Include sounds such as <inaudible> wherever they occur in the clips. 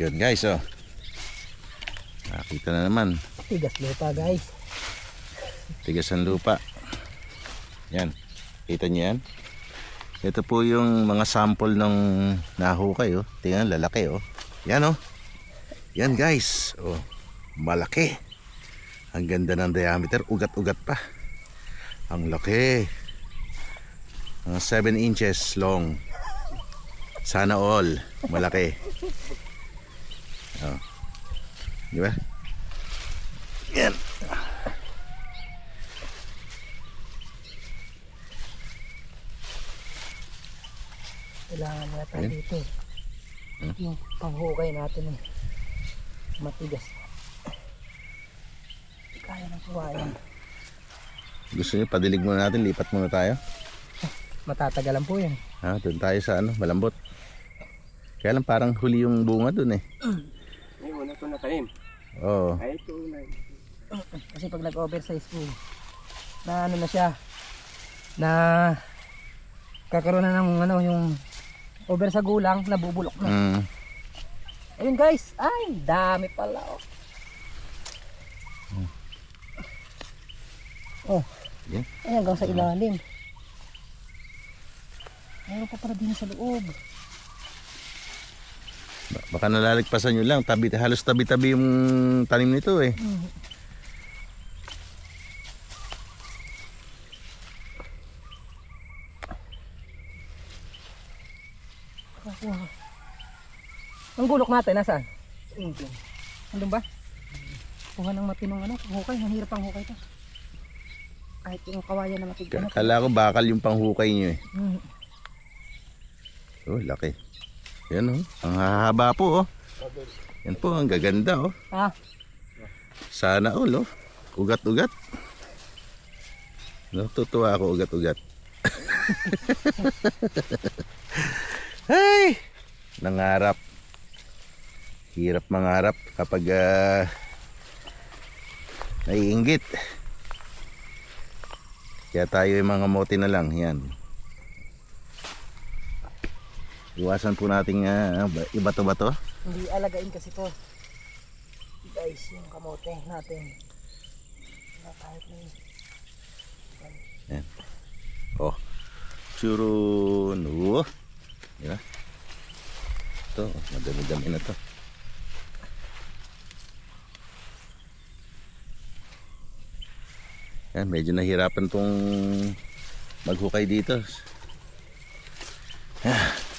Yun guys, oh. Nakita na naman. Tigas lupa guys. Tigas ang lupa. Yan. Kita niyo yan? Ito po yung mga sample ng nahukay, oh. Tingnan, lalaki, oh. Yan, oh. Yan, guys. Oh, malaki. Ang ganda ng diameter. Ugat-ugat pa. Ang laki. Mga 7 inches long. Sana all. Malaki. Di ba? Yan. Kailangan yata Ayun. dito. Hmm? Yung panghukay natin eh. Matigas. Kaya ng kawayan. Gusto niyo padilig muna natin, lipat muna tayo. Matatagalan po yan. Ha, doon tayo sa ano, malambot. Kaya lang parang huli yung bunga doon eh. Ito natanim. Oo. Ay, ito na. Kasi pag nag-oversize po, na ano na siya, na kakaroon na ng ano, yung over sa gulang, nabubulok na. Mm. Ayun guys, ay, dami pala oh. Oh. Yan. Ay, hanggang sa ilalim. Meron pa pala din sa loob. Ba- Baka nalalagpasan nyo lang, tabi, halos tabi-tabi yung tanim nito eh. Hmm. Wow. Ang gulok natin, nasaan? Andun ba? Kuha ng matinong ano, hukay, ang hirap ang hukay to. Kahit yung kawayan na matig ano. Kala ko bakal yung panghukay nyo eh. Hmm. Oh, laki. Yan oh, ang hahaba po oh. Yan po, ang gaganda oh. Ah, Sana all oh. Ugat-ugat. Natutuwa ako ugat-ugat. <laughs> Ay! Nangarap. Hirap mangarap kapag ah, naiinggit. Kaya tayo yung mga mote na lang. Yan. Iwasan po nating ah, ba- ibato-bato. hindi alagain kasi to. Guys, yung kamote natin. Na yun. Oh. Churun. Oh. Yan. Ito, madami-dami na to. Yan, medyo nahirapan tong maghukay dito. Ah.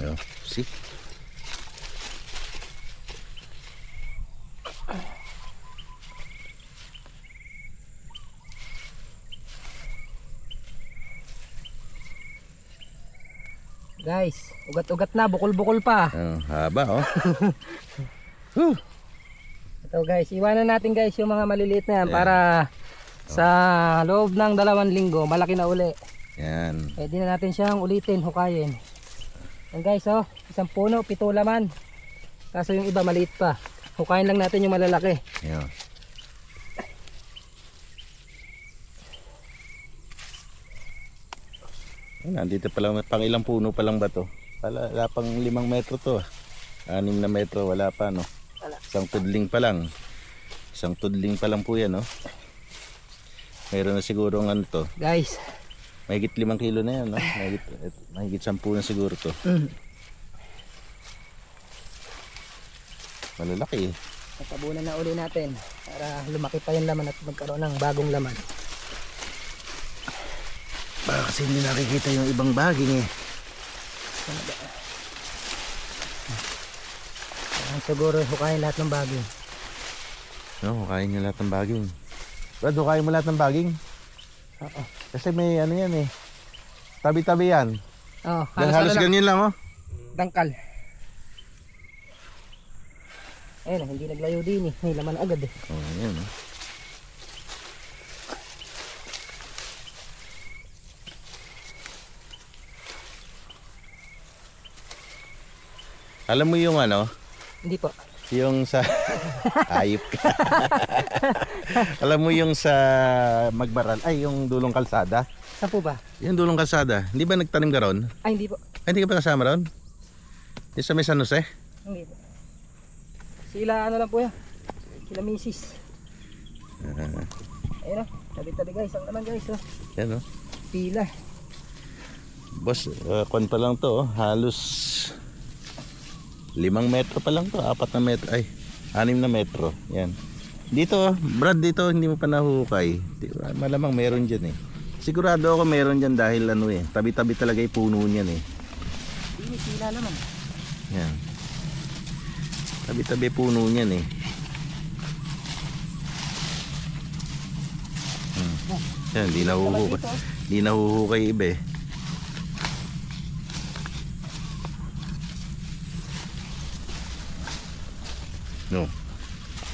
Oh, see? Guys, ugat-ugat na, bukol-bukol pa. Oh, haba oh. <laughs> Huh. Ito guys, iwanan natin guys yung mga maliliit na yan para sa loob ng dalawang linggo, malaki na uli. Yan. Pwede na natin siyang ulitin, hukayin. Yan guys, oh, isang puno, pito laman. Kaso yung iba maliit pa. Hukayin lang natin yung malalaki. Yan. Ayun, nandito pa lang, pang ilang puno pa lang ba to? Wala, wala pang limang metro to. ah. Anim na metro, wala pa no. Wala. Isang tudling pa lang. Isang tudling pa lang po yan no. Meron na siguro ng ano to. Guys, Mahigit limang kilo na yan no. Mahigit, mahigit sampu na siguro to. mm, Malalaki eh. tatabunan na uli natin para lumaki pa yung laman at magkaroon ng bagong laman. Baka kasi hindi nakikita yung ibang baging eh. Kailangan siguro hukayin lahat ng bagay. No, kain niya lahat ng baging. Brad, kain mo lahat ng baging? Oo. Kasi may ano yan eh. Tabi-tabi yan. Oh, Dahil halos, halos ano lang, ganyan lang oh. dangkal. Ayun, hindi naglayo din eh. May laman agad eh. Oh, yan oh. Alam mo yung ano, Hindi po. Yung sa <laughs> ayop ka. <laughs> Alam mo yung sa Magbaral, ay yung dulong kalsada. Saan po ba? Yung dulong kalsada, hindi ba nagtanim ka ron? Ay, hindi po. Ay, hindi ka ba kasama ron? Yung sa may San Jose? Hindi po. Sila ano lang po yan. Sila misis. Ah, Ayun o. Tabi-tabi guys. Ang naman guys. Oh. yan oh. Pila. Boss, uh, kwan pa lang to, oh. halos limang metro pa lang to, apat na metro, ay, anim na metro, yan. Dito, Brad, dito hindi mo pa nahuhukay. Di- Malamang meron dyan eh. Sigurado ako meron dyan dahil ano eh, tabi-tabi talaga yung puno niyan eh. Hindi, sila naman. Yan. Tabi-tabi puno niyan eh. Hmm. Yan, di nahuhukay. Di nahuhukay iba eh. No.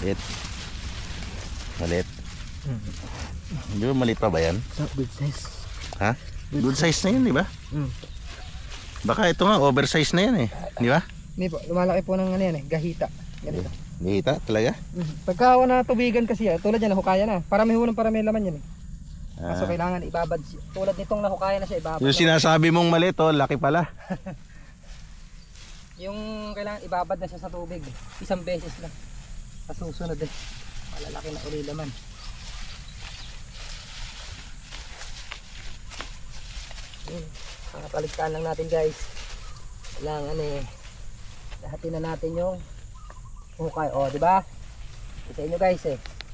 Malit. Malit. Di ba malit pa ba yan? Good size. Ha? Good size na yun, di ba? Mm. Baka ito nga, oversize na yan eh. Di ba? Hindi po. Lumalaki po ng ano yan eh. Gahita. Ganito. Nakita talaga? Mm. Pagka na tubigan kasi yan. Tulad yan. Nahukaya na. Parami ho ng parami laman yan eh. Kaso Ah. kailangan ibabad. siya. Tulad nitong nahukaya na siya. Ibabad. Yung na- sinasabi mong mali to, laki pala. <laughs> Yung kailangan ibabad na siya sa tubig. Isang beses lang. Sa susunod eh. Malalaki na uli laman. Yun. Kakapalitan lang natin guys. Kailangan eh. Lahatin na natin yung hukay. O, di ba? Sa inyo guys eh.